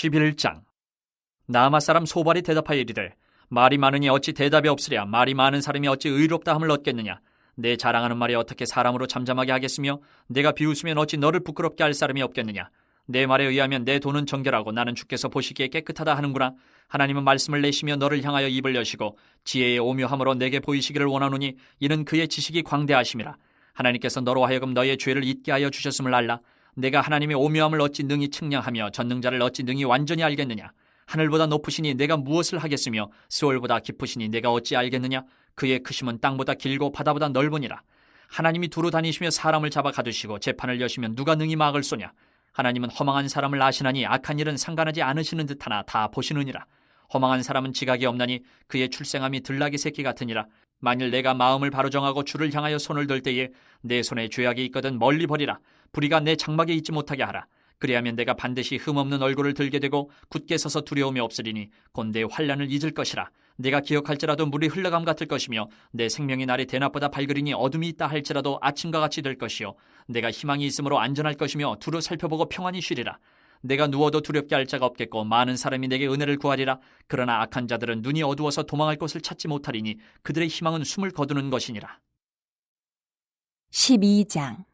11장. 나마 사람 소발이 대답하여 이르되 말이 많으니 어찌 대답이 없으랴? 말이 많은 사람이 어찌 의롭다 함을 얻겠느냐? 내 자랑하는 말이 어떻게 사람으로 잠잠하게 하겠으며 내가 비웃으면 어찌 너를 부끄럽게 할 사람이 없겠느냐? 내 말에 의하면 내 돈은 정결하고 나는 주께서 보시기에 깨끗하다 하는구나. 하나님은 말씀을 내시며 너를 향하여 입을 여시고 지혜의 오묘함으로 내게 보이시기를 원하노니 이는 그의 지식이 광대하심이라. 하나님께서 너로 하여금 너의 죄를 잊게 하여 주셨음을 알라 내가 하나님의 오묘함을 어찌 능히 측량하며 전능자를 어찌 능히 완전히 알겠느냐? 하늘보다 높으시니 내가 무엇을 하겠으며 스월보다 깊으시니 내가 어찌 알겠느냐? 그의 크심은 땅보다 길고 바다보다 넓으니라. 하나님이 두루 다니시며 사람을 잡아 가두시고 재판을 여시면 누가 능히 막을 쏘냐? 하나님은 허망한 사람을 아시나니 악한 일은 상관하지 않으시는 듯하나 다 보시느니라. 허망한 사람은 지각이 없나니 그의 출생함이 들나귀 새끼 같으니라 만일 내가 마음을 바로 정하고 주를 향하여 손을 들 때에 내 손에 죄악이 있거든 멀리 버리라. 불의가 내 장막에 있지 못하게 하라. 그리하면 내가 반드시 흠없는 얼굴을 들게 되고 굳게 서서 두려움이 없으리니 곧내 환란을 잊을 것이라. 내가 기억할지라도 물이 흘러감 같을 것이며 내 생명의 날이 대낮보다 밝으리니 어둠이 있다 할지라도 아침과 같이 될 것이요. 내가 희망이 있으므로 안전할 것이며 두루 살펴보고 평안히 쉬리라 내가 누워도 두렵게 할 자가 없겠고 많은 사람이 내게 은혜를 구하리라. 그러나 악한 자들은 눈이 어두워서 도망할 곳을 찾지 못하리니 그들의 희망은 숨을 거두는 것이니라. 12장.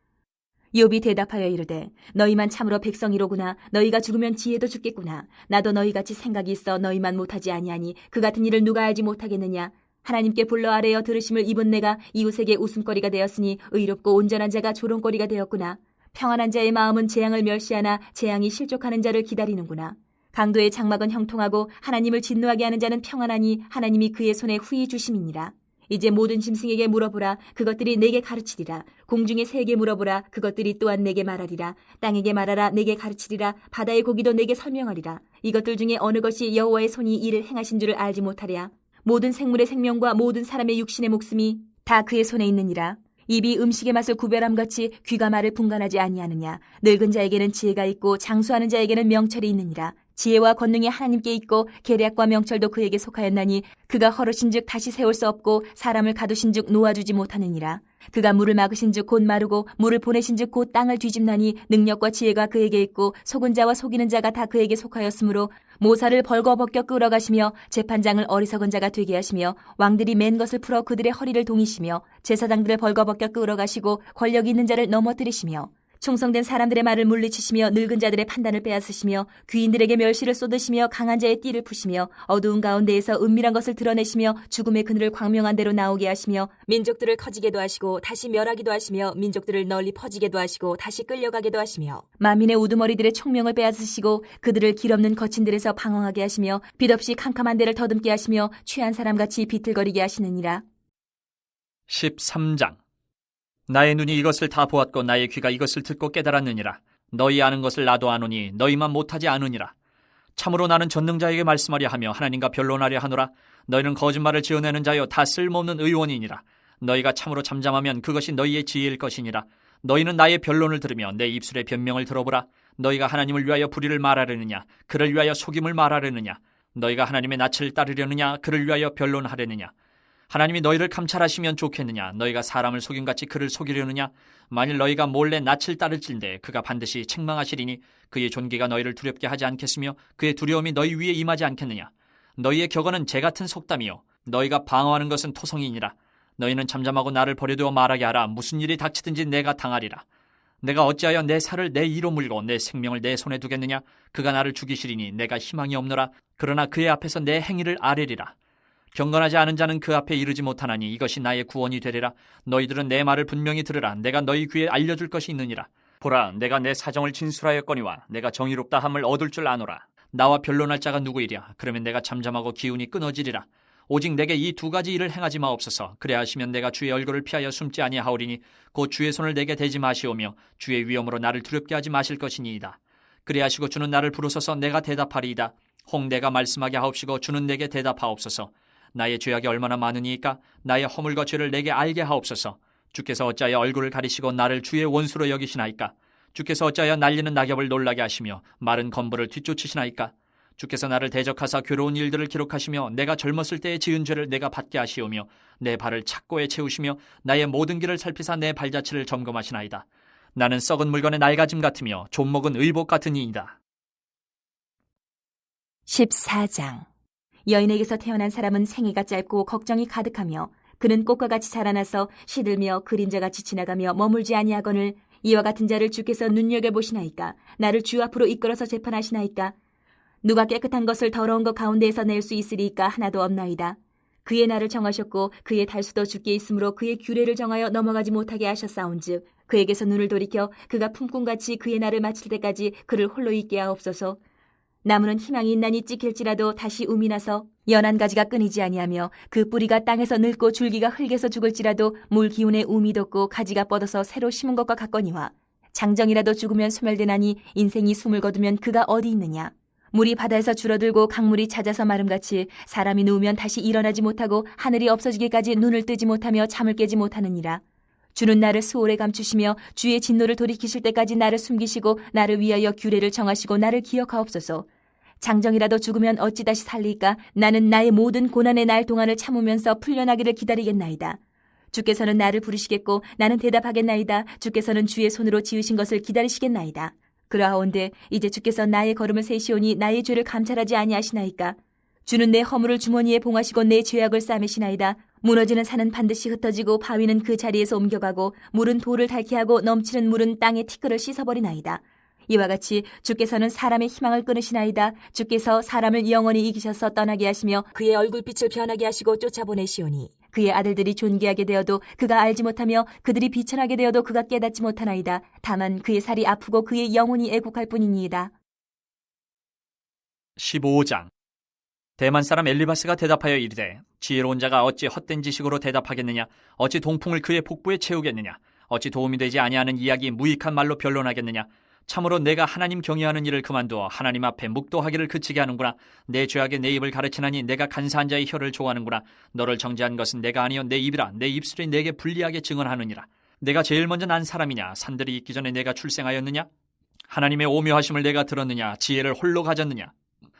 욥이 대답하여 이르되 너희만 참으로 백성이로구나. 너희가 죽으면 지혜도 죽겠구나. 나도 너희 같이 생각이 있어 너희만 못하지 아니하니 그 같은 일을 누가 알지 못하겠느냐? 하나님께 불러 아뢰어 들으심을 입은 내가 이웃에게 웃음거리가 되었으니 의롭고 온전한 자가 조롱거리가 되었구나 평안한 자의 마음은 재앙을 멸시하나 재앙이 실족하는 자를 기다리는구나. 강도의 장막은 형통하고 하나님을 진노하게 하는 자는 평안하니 하나님이 그의 손에 후히 주심이니라. 이제 모든 짐승에게 물어보라. 그것들이 내게 가르치리라. 공중의 새에게 물어보라. 그것들이 또한 내게 말하리라. 땅에게 말하라. 내게 가르치리라. 바다의 고기도 내게 설명하리라. 이것들 중에 어느 것이 여호와의 손이 이를 행하신 줄을 알지 못하랴. 모든 생물의 생명과 모든 사람의 육신의 목숨이 다 그의 손에 있느니라 입이 음식의 맛을 구별함 같이 귀가 말을 분간하지 아니하느냐. 늙은 자에게는 지혜가 있고 장수하는 자에게는 명철이 있느니라 지혜와 권능이 하나님께 있고 계략과 명철도 그에게 속하였나니 그가 허르신즉 다시 세울 수 없고 사람을 가두신즉 놓아주지 못하느니라. 그가 물을 막으신즉 곧 마르고 물을 보내신즉 곧 땅을 뒤집나니 능력과 지혜가 그에게 있고 속은 자와 속이는 자가 다 그에게 속하였으므로 모사를 벌거벗겨 끌어가시며 재판장을 어리석은 자가 되게 하시며 왕들이 맨 것을 풀어 그들의 허리를 동이시며 제사장들을 벌거벗겨 끌어가시고 권력 있는 자를 넘어뜨리시며 충성된 사람들의 말을 물리치시며 늙은 자들의 판단을 빼앗으시며 귀인들에게 멸시를 쏟으시며 강한 자의 띠를 푸시며 어두운 가운데에서 은밀한 것을 드러내시며 죽음의 그늘을 광명한 대로 나오게 하시며 민족들을 커지게도 하시고 다시 멸하기도 하시며 민족들을 널리 퍼지게도 하시고 다시 끌려가게도 하시며 만민의 우두머리들의 총명을 빼앗으시고 그들을 길없는 거친들에서 방황하게 하시며 빛없이 캄캄한 데를 더듬게 하시며 취한 사람같이 비틀거리게 하시느니라. 13장 나의 눈이 이것을 다 보았고 나의 귀가 이것을 듣고 깨달았느니라. 너희 아는 것을 나도 아노니 너희만 못하지 않으니라. 참으로 나는 전능자에게 말씀하려 하며 하나님과 변론하려 하노라. 너희는 거짓말을 지어내는 자여 다 쓸모없는 의원이니라. 너희가 참으로 잠잠하면 그것이 너희의 지혜일 것이니라. 너희는 나의 변론을 들으며 내 입술의 변명을 들어보라. 너희가 하나님을 위하여 불의를 말하려느냐? 그를 위하여 속임을 말하려느냐? 너희가 하나님의 낯을 따르려느냐? 그를 위하여 변론하려느냐 하나님이 너희를 감찰하시면 좋겠느냐? 너희가 사람을 속임같이 그를 속이려느냐? 만일 너희가 몰래 낯을 따를진데 그가 반드시 책망하시리니 그의 존귀가 너희를 두렵게 하지 않겠으며 그의 두려움이 너희 위에 임하지 않겠느냐? 너희의 격언은 재 같은 속담이요. 너희가 방어하는 것은 토성이니라. 너희는 잠잠하고 나를 버려두어 말하게 하라. 무슨 일이 닥치든지 내가 당하리라. 내가 어찌하여 내 살을 내 이로 물고 내 생명을 내 손에 두겠느냐? 그가 나를 죽이시리니 내가 희망이 없노라. 그러나 그의 앞에서 내 행위를 아뢰리라 경건하지 않은 자는 그 앞에 이르지 못하나니 이것이 나의 구원이 되리라. 너희들은 내 말을 분명히 들으라. 내가 너희 귀에 알려줄 것이 있느니라. 보라, 내가 내 사정을 진술하였거니와 내가 정의롭다 함을 얻을 줄 아노라. 나와 변론할 자가 누구이랴? 그러면 내가 잠잠하고 기운이 끊어지리라. 오직 내게 이 두 가지 일을 행하지 마옵소서. 그래 하시면 내가 주의 얼굴을 피하여 숨지 아니하오리니 곧 주의 손을 내게 대지 마시오며 주의 위엄으로 나를 두렵게 하지 마실 것이니이다. 그래 하시고 주는 나를 부르소서 내가 대답하리이다. 홍 내가 말씀하게 하옵시고 주는 내게 대답하옵소서. 나의 죄악이 얼마나 많으니까 나의 허물과 죄를 내게 알게 하옵소서. 주께서 어찌하여 얼굴을 가리시고 나를 주의 원수로 여기시나이까? 주께서 어찌하여 날리는 낙엽을 놀라게 하시며 마른 건물을 뒤쫓으시나이까? 주께서 나를 대적하사 괴로운 일들을 기록하시며 내가 젊었을 때의 지은 죄를 내가 받게 하시오며 내 발을 착고에 채우시며 나의 모든 길을 살피사 내 발자취를 점검하시나이다. 나는 썩은 물건의 낡아짐 같으며 좀 먹은 의복 같은 이이다. 14장 여인에게서 태어난 사람은 생애가 짧고 걱정이 가득하며 그는 꽃과 같이 자라나서 시들며 그림자같이 지나가며 머물지 아니하거늘 이와 같은 자를 주께서 눈여겨보시나이까? 나를 주 앞으로 이끌어서 재판하시나이까? 누가 깨끗한 것을 더러운 것 가운데에서 낼 수 있으리까 하나도 없나이다. 그의 날을 정하셨고 그의 달수도 주께 있으므로 그의 규례를 정하여 넘어가지 못하게 하셨사온즉 그에게서 눈을 돌이켜 그가 품꾼같이 그의 날을 마칠 때까지 그를 홀로 있게 하옵소서 나무는 희망이 있나니 찍힐지라도 다시 um이 나서 연한 가지가 끊이지 아니하며 그 뿌리가 땅에서 늙고 줄기가 흙에서 죽을지라도 물 기운에 um이 돋고 가지가 뻗어서 새로 심은 것과 같거니와 장정이라도 죽으면 소멸되나니 인생이 숨을 거두면 그가 어디 있느냐? 물이 바다에서 줄어들고 강물이 찾아서 마름같이 사람이 누우면 다시 일어나지 못하고 하늘이 없어지기까지 눈을 뜨지 못하며 잠을 깨지 못하느니라. 주는 나를 수월에 감추시며 주의 진노를 돌이키실 때까지 나를 숨기시고 나를 위하여 규례를 정하시고 나를 기억하옵소서 장정이라도 죽으면 어찌 다시 살리까 나는 나의 모든 고난의 날 동안을 참으면서 풀려나기를 기다리겠나이다. 주께서는 나를 부르시겠고 나는 대답하겠나이다. 주께서는 주의 손으로 지으신 것을 기다리시겠나이다. 그러하온데 이제 주께서 나의 걸음을 세시오니 나의 죄를 감찰하지 아니하시나이까. 주는 내 허물을 주머니에 봉하시고 내 죄악을 싸매시나이다. 무너지는 산은 반드시 흩어지고 바위는 그 자리에서 옮겨가고 물은 돌을 닳게 하고 넘치는 물은 땅의 티끌을 씻어버리나이다. 이와 같이 주께서는 사람의 희망을 끊으시나이다. 주께서 사람을 영원히 이기셔서 떠나게 하시며 그의 얼굴빛을 변하게 하시고 쫓아보내시오니 그의 아들들이 존귀하게 되어도 그가 알지 못하며 그들이 비천하게 되어도 그가 깨닫지 못하나이다. 다만 그의 살이 아프고 그의 영혼이 애국할 뿐이니이다. 15장 대만 사람 엘리바스가 대답하여 이르되 지혜로운 자가 어찌 헛된 지식으로 대답하겠느냐 어찌 동풍을 그의 복부에 채우겠느냐 어찌 도움이 되지 아니하는 이야기 무익한 말로 변론하겠느냐 참으로 내가 하나님 경외하는 일을 그만두어 하나님 앞에 묵도하기를 그치게 하는구나. 내 죄악에 내 입을 가르치나니 내가 간사한 자의 혀를 좋아하는구나. 너를 정죄한 것은 내가 아니요 내 입이라. 내 입술이 내게 불리하게 증언하느니라. 내가 제일 먼저 난 사람이냐? 산들이 있기 전에 내가 출생하였느냐? 하나님의 오묘하심을 내가 들었느냐? 지혜를 홀로 가졌느냐?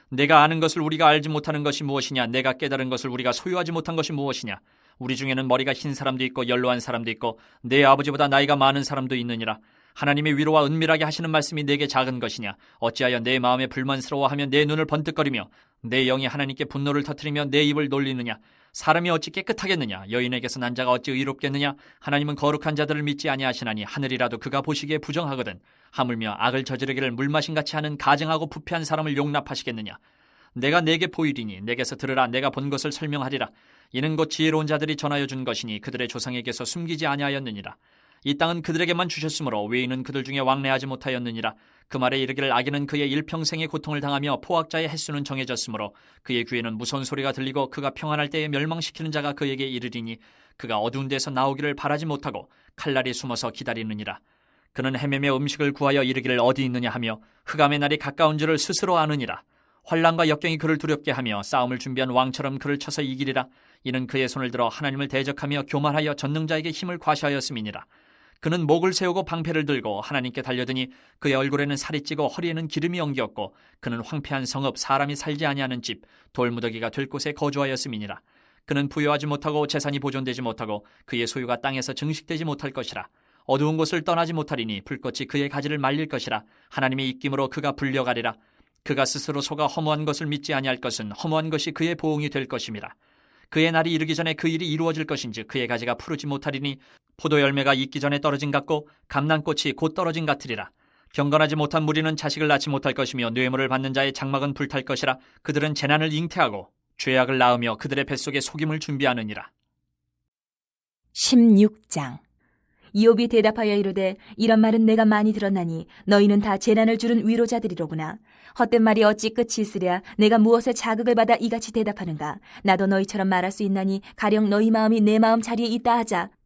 내가 아는 것을 우리가 알지 못하는 것이 무엇이냐? 내가 깨달은 것을 우리가 소유하지 못한 것이 무엇이냐? 우리 중에는 머리가 흰 사람도 있고 연로한 사람도 있고 내 아버지보다 나이가 많은 사람도 있느니라. 하나님의 위로와 은밀하게 하시는 말씀이 내게 작은 것이냐? 어찌하여 내 마음에 불만스러워하며 내 눈을 번뜩거리며 내 영이 하나님께 분노를 터뜨리며 내 입을 놀리느냐? 사람이 어찌 깨끗하겠느냐? 여인에게서 난 자가 어찌 의롭겠느냐? 하나님은 거룩한 자들을 믿지 아니하시나니 하늘이라도 그가 보시기에 부정하거든. 하물며 악을 저지르기를 물마신 같이 하는 가증하고 부패한 사람을 용납하시겠느냐? 내가 내게 보이리니 내게서 들으라 내가 본 것을 설명하리라. 이는 곧 지혜로운 자들이 전하여 준 것이니 그들의 조상에게서 숨기지 아니하였느니라. 이 땅은 그들에게만 주셨으므로 외인은 그들 중에 왕래하지 못하였느니라. 그 말에 이르기를 악인은 그의 일평생의 고통을 당하며 포악자의 횟수는 정해졌으므로 그의 귀에는 무서운 소리가 들리고 그가 평안할 때에 멸망시키는 자가 그에게 이르리니 그가 어두운 데서 나오기를 바라지 못하고 칼날이 숨어서 기다리느니라. 그는 헤매며 음식을 구하여 이르기를 어디 있느냐 하며 흑암의 날이 가까운 줄을 스스로 아느니라. 환란과 역경이 그를 두렵게 하며 싸움을 준비한 왕처럼 그를 쳐서 이기리라. 이는 그의 손을 들어 하나님을 대적하며 교만하여 전능자에게 힘을 과시하였음이니라. 그는 목을 세우고 방패를 들고 하나님께 달려드니 그의 얼굴에는 살이 찌고 허리에는 기름이 엉겼고 그는 황폐한 성읍 사람이 살지 아니하는 집 돌무더기가 될 곳에 거주하였음이니라. 그는 부여하지 못하고 재산이 보존되지 못하고 그의 소유가 땅에서 증식되지 못할 것이라. 어두운 곳을 떠나지 못하리니 불꽃이 그의 가지를 말릴 것이라. 하나님의 입김으로 그가 불려가리라. 그가 스스로 속아 허무한 것을 믿지 아니할 것은 허무한 것이 그의 보응이 될 것임이라. 그의 날이 이르기 전에 그 일이 이루어질 것인즉 그의 가지가 푸르지 못하리니 포도 열매가 익기 전에 떨어진 같고 감난꽃이 곧 떨어진 같으리라. 경건하지 못한 무리는 자식을 낳지 못할 것이며 뇌물을 받는 자의 장막은 불탈 것이라. 그들은 재난을 잉태하고 죄악을 낳으며 그들의 뱃속에 속임을 준비하느니라. 16장 이옵이 대답하여 이르되 이런 말은 내가 많이 들었나니 너희는 다 재난을 주는 위로자들이로구나 헛된 말이 어찌 끝이 있으랴 내가 무엇에 자극을 받아 이같이 대답하는가 나도 너희처럼 말할 수 있나니 가령 너희 마음이 내 마음 자리에 있다 하자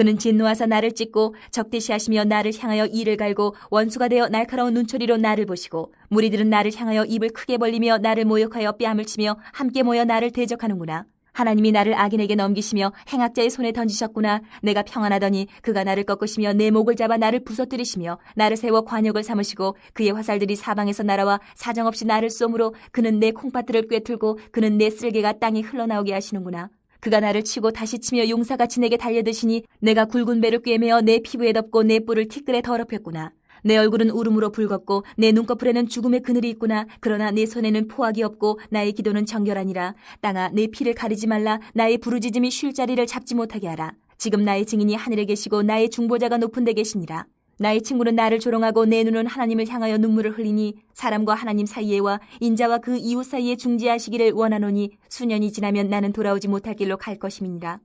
그는 진노하사 나를 찢고 적대시하시며 나를 향하여 이를 갈고 원수가 되어 날카로운 눈초리로 나를 보시고 무리들은 나를 향하여 입을 크게 벌리며 나를 모욕하여 뺨을 치며 함께 모여 나를 대적하는구나. 하나님이 나를 악인에게 넘기시며 행악자의 손에 던지셨구나. 내가 평안하더니 그가 나를 꺾으시며 내 목을 잡아 나를 부서뜨리시며 나를 세워 관역을 삼으시고 그의 화살들이 사방에서 날아와 사정없이 나를 쏘므로 그는 내 콩팥들을 꿰뚫고 그는 내 쓸개가 땅에 흘러나오게 하시는구나. 그가 나를 치고 다시 치며 용사같이 내게 달려드시니 내가 굵은 배를 꿰매어 내 피부에 덮고 내 뿔을 티끌에 더럽혔구나. 내 얼굴은 울음으로 붉었고 내 눈꺼풀에는 죽음의 그늘이 있구나. 그러나 내 손에는 포악이 없고 나의 기도는 정결하니라. 땅아 내 피를 가리지 말라. 나의 부르짖음이 쉴 자리를 잡지 못하게 하라. 지금 나의 증인이 하늘에 계시고 나의 중보자가 높은 데 계시니라. 나의 친구는 나를 조롱하고 내 눈은 하나님을 향하여 눈물을 흘리니 사람과 하나님 사이에와 인자와 그 이웃 사이에 중지하시기를 원하노니 수년이 지나면 나는 돌아오지 못할 길로 갈 것임이니라.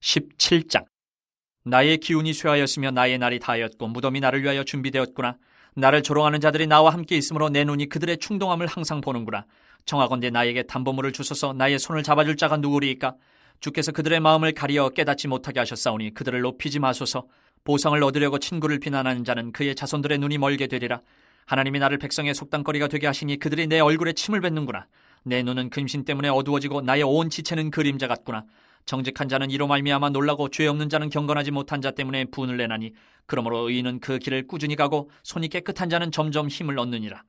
17장 나의 기운이 쇠하였으며 나의 날이 다하였고 무덤이 나를 위하여 준비되었구나. 나를 조롱하는 자들이 나와 함께 있으므로 내 눈이 그들의 충동함을 항상 보는구나. 청하건대 나에게 담보물을 주소서 나의 손을 잡아줄 자가 누구리이까? 주께서 그들의 마음을 가리어 깨닫지 못하게 하셨사오니 그들을 높이지 마소서. 보상을 얻으려고 친구를 비난하는 자는 그의 자손들의 눈이 멀게 되리라. 하나님이 나를 백성의 속당거리가 되게 하시니 그들이 내 얼굴에 침을 뱉는구나. 내 눈은 근심 때문에 어두워지고 나의 온 지체는 그림자 같구나. 정직한 자는 이로 말미암아 놀라고 죄 없는 자는 경건하지 못한 자 때문에 분을 내나니 그러므로 의인은 그 길을 꾸준히 가고 손이 깨끗한 자는 점점 힘을 얻느니라.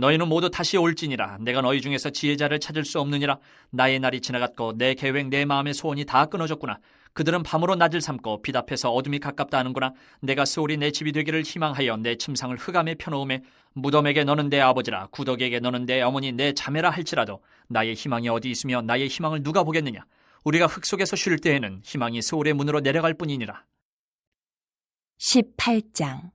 너희는 모두 다시 올지니라. 내가 너희 중에서 지혜자를 찾을 수 없느니라. 나의 날이 지나갔고 내 계획 내 마음의 소원이 다 끊어졌구나. 그들은 밤으로 낮을 삼고 빛 앞에서 어둠이 가깝다 하는구나. 내가 스올이 내 집이 되기를 희망하여 내 침상을 흑암에 펴놓음에 무덤에게 너는 내 아버지라 구덕에게 너는 내 어머니 내 자매라 할지라도 나의 희망이 어디 있으며 나의 희망을 누가 보겠느냐. 우리가 흙 속에서 쉴 때에는 희망이 스올의 문으로 내려갈 뿐이니라. 18장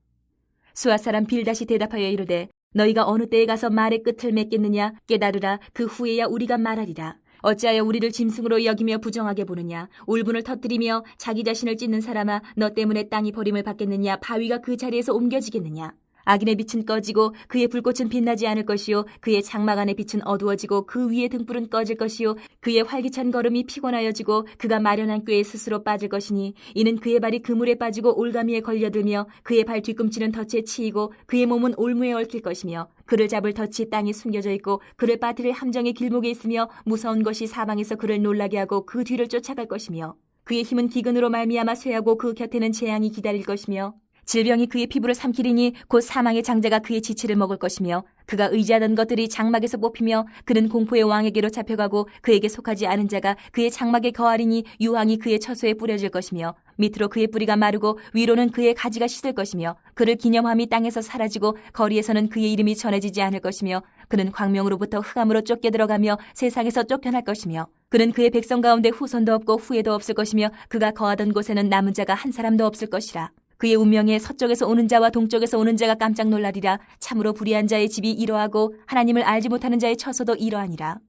수아 사람 빌다시 대답하여 이르되 너희가 어느 때에 가서 말의 끝을 맺겠느냐? 깨달으라. 그 후에야 우리가 말하리라. 어찌하여 우리를 짐승으로 여기며 부정하게 보느냐? 울분을 터뜨리며 자기 자신을 찢는 사람아 너 때문에 땅이 버림을 받겠느냐? 바위가 그 자리에서 옮겨지겠느냐 악인의 빛은 꺼지고 그의 불꽃은 빛나지 않을 것이요. 그의 장막 안의 빛은 어두워지고 그 위의 등불은 꺼질 것이요. 그의 활기찬 걸음이 피곤하여지고 그가 마련한 꾀에 스스로 빠질 것이니 이는 그의 발이 그물에 빠지고 올가미에 걸려들며 그의 발 뒤꿈치는 덫에 치이고 그의 몸은 올무에 얽힐 것이며 그를 잡을 덫이 땅에 숨겨져 있고 그를 빠뜨릴 함정의 길목에 있으며 무서운 것이 사방에서 그를 놀라게 하고 그 뒤를 쫓아갈 것이며 그의 힘은 기근으로 말미암아 쇠하고 그 곁에는 재앙이 기다릴 것이며 질병이 그의 피부를 삼키리니 곧 사망의 장자가 그의 지체를 먹을 것이며 그가 의지하던 것들이 장막에서 뽑히며 그는 공포의 왕에게로 잡혀가고 그에게 속하지 않은 자가 그의 장막에 거하리니 유황이 그의 처소에 뿌려질 것이며 밑으로 그의 뿌리가 마르고 위로는 그의 가지가 씻을 것이며 그를 기념함이 땅에서 사라지고 거리에서는 그의 이름이 전해지지 않을 것이며 그는 광명으로부터 흑암으로 쫓겨 들어가며 세상에서 쫓겨날 것이며 그는 그의 백성 가운데 후손도 없고 후회도 없을 것이며 그가 거하던 곳에는 남은 자가 한 사람도 없을 것이라 그의 운명에 서쪽에서 오는 자와 동쪽에서 오는 자가 깜짝 놀라리라. 참으로 불의한 자의 집이 이러하고 하나님을 알지 못하는 자의 처소도 이러하니라.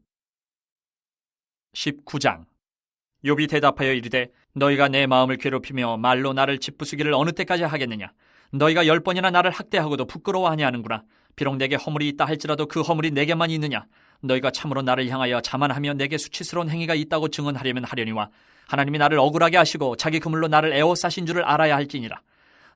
19장. 욥이 대답하여 이르되 너희가 내 마음을 괴롭히며 말로 나를 짓부수기를 어느 때까지 하겠느냐? 너희가 열 번이나 나를 학대하고도 부끄러워하냐 하는구나. 비록 내게 허물이 있다 할지라도 그 허물이 내게만 있느냐? 너희가 참으로 나를 향하여 자만하며 내게 수치스러운 행위가 있다고 증언하려면 하려니와 하나님이 나를 억울하게 하시고 자기 그물로 나를 에워싸신 줄을 알아야 할지니라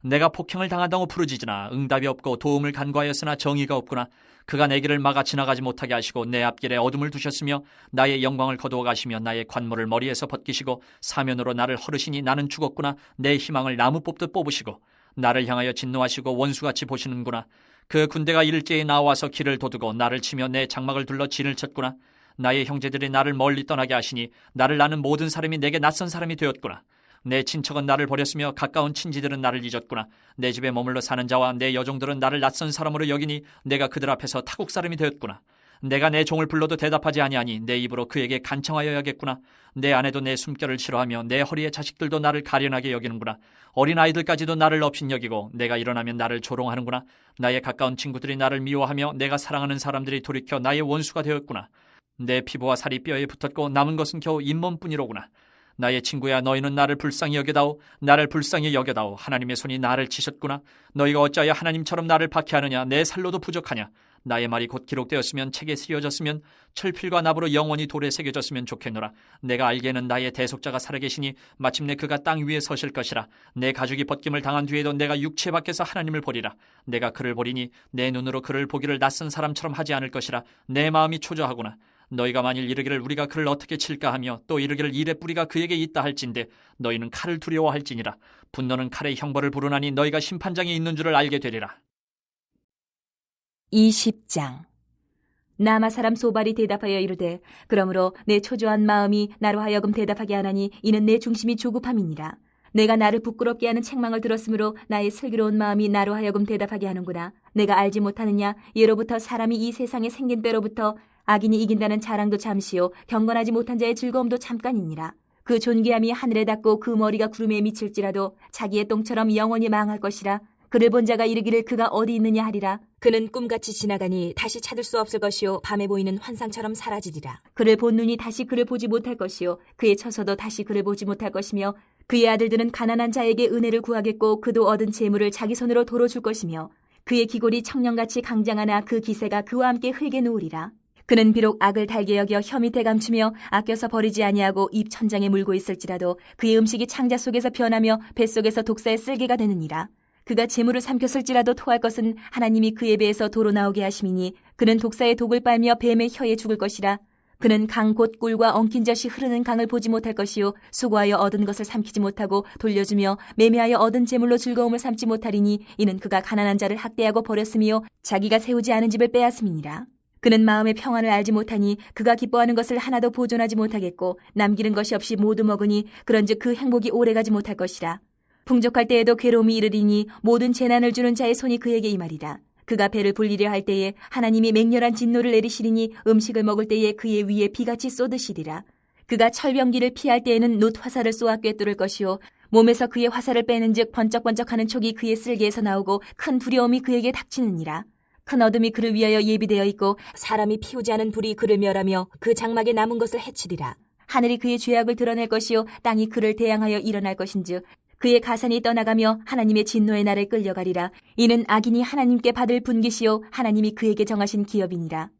내가 폭행을 당한다고 부르짖으나 응답이 없고 도움을 간구하였으나 정의가 없구나. 그가 내 길을 막아 지나가지 못하게 하시고 내 앞길에 어둠을 두셨으며 나의 영광을 거두어 가시며 나의 관모를 머리에서 벗기시고 사면으로 나를 허르시니 나는 죽었구나. 내 희망을 나무 뽑듯 뽑으시고 나를 향하여 진노하시고 원수같이 보시는구나. 그 군대가 일제히 나와서 길을 도두고 나를 치며 내 장막을 둘러 진을 쳤구나. 나의 형제들이 나를 멀리 떠나게 하시니 나를 나는 모든 사람이 내게 낯선 사람이 되었구나. 내 친척은 나를 버렸으며 가까운 친지들은 나를 잊었구나. 내 집에 머물러 사는 자와 내 여종들은 나를 낯선 사람으로 여기니 내가 그들 앞에서 타국 사람이 되었구나. 내가 내 종을 불러도 대답하지 아니하니 내 입으로 그에게 간청하여야겠구나. 내 아내도 내 숨결을 싫어하며 내 허리의 자식들도 나를 가련하게 여기는구나. 어린 아이들까지도 나를 없인 여기고 내가 일어나면 나를 조롱하는구나. 나의 가까운 친구들이 나를 미워하며 내가 사랑하는 사람들이 돌이켜 나의 원수가 되었구나. 내 피부와 살이 뼈에 붙었고 남은 것은 겨우 잇몸뿐이로구나. 나의 친구야 너희는 나를 불쌍히 여겨다오. 나를 불쌍히 여겨다오. 하나님의 손이 나를 치셨구나. 너희가 어찌하여 하나님처럼 나를 박해하느냐? 내 살로도 부족하냐? 나의 말이 곧 기록되었으면 책에 쓰여졌으면 철필과 납으로 영원히 돌에 새겨졌으면 좋겠노라. 내가 알기에는 나의 대속자가 살아계시니 마침내 그가 땅 위에 서실 것이라. 내 가죽이 벗김을 당한 뒤에도 내가 육체 밖에서 하나님을 보리라. 내가 그를 보리니 내 눈으로 그를 보기를 낯선 사람처럼 하지 않을 것이라. 내 마음이 초조하구나 너희가 만일 이르기를 우리가 그를 어떻게 칠까 하며 또 이르기를 일의 뿌리가 그에게 있다 할진대 너희는 칼을 두려워할지니라. 분노는 칼의 형벌을 부르나니 너희가 심판장에 있는 줄을 알게 되리라. 20장. 나마 사람 소발이 대답하여 이르되 그러므로 내 초조한 마음이 나로 하여금 대답하게 하나니 이는 내 중심이 조급함이니라. 내가 나를 부끄럽게 하는 책망을 들었으므로 나의 슬기로운 마음이 나로 하여금 대답하게 하는구나. 내가 알지 못하느냐? 예로부터 사람이 이 세상에 생긴 때로부터 악인이 이긴다는 자랑도 잠시요 경건하지 못한 자의 즐거움도 잠깐이니라 그 존귀함이 하늘에 닿고 그 머리가 구름에 미칠지라도 자기의 똥처럼 영원히 망할 것이라 그를 본 자가 이르기를 그가 어디 있느냐 하리라. 그는 꿈같이 지나가니 다시 찾을 수 없을 것이요 밤에 보이는 환상처럼 사라지리라. 그를 본 눈이 다시 그를 보지 못할 것이요 그의 처서도 다시 그를 보지 못할 것이며 그의 아들들은 가난한 자에게 은혜를 구하겠고 그도 얻은 재물을 자기 손으로 도로 줄 것이며 그의 기골이 청년같이 강장하나 그 기세가 그와 함께 흙에 누우리라. 그는 비록 악을 달게 여겨 혀 밑에 감추며 아껴서 버리지 아니하고 입 천장에 물고 있을지라도 그의 음식이 창자 속에서 변하며 뱃속에서 독사의 쓸개가 되느니라. 그가 재물을 삼켰을지라도 토할 것은 하나님이 그의 배에서 도로 나오게 하심이니 그는 독사의 독을 빨며 뱀의 혀에 죽을 것이라 그는 강 곧 꿀과 엉킨 젖이 흐르는 강을 보지 못할 것이요 수고하여 얻은 것을 삼키지 못하고 돌려주며 매매하여 얻은 재물로 즐거움을 삼지 못하리니 이는 그가 가난한 자를 학대하고 버렸으며 자기가 세우지 않은 집을 빼앗음이니라 그는 마음의 평안을 알지 못하니 그가 기뻐하는 것을 하나도 보존하지 못하겠고 남기는 것이 없이 모두 먹으니 그런즉 그 행복이 오래가지 못할 것이라 풍족할 때에도 괴로움이 이르리니 모든 재난을 주는 자의 손이 그에게 임하리라. 그가 배를 불리려 할 때에 하나님이 맹렬한 진노를 내리시리니 음식을 먹을 때에 그의 위에 비같이 쏟으시리라. 그가 철병기를 피할 때에는 놋 화살을 쏘아 꿰뚫을 것이요 몸에서 그의 화살을 빼는즉 번쩍번쩍하는 촉이 그의 쓸개에서 나오고 큰 두려움이 그에게 닥치느니라. 큰 어둠이 그를 위하여 예비되어 있고 사람이 피우지 않은 불이 그를 멸하며 그 장막에 남은 것을 해치리라. 하늘이 그의 죄악을 드러낼 것이요 땅이 그를 대항하여 일어날 것인즉 그의 가산이 떠나가며 하나님의 진노의 날에 끌려가리라. 이는 악인이 하나님께 받을 분깃이요 하나님이 그에게 정하신 기업이니라.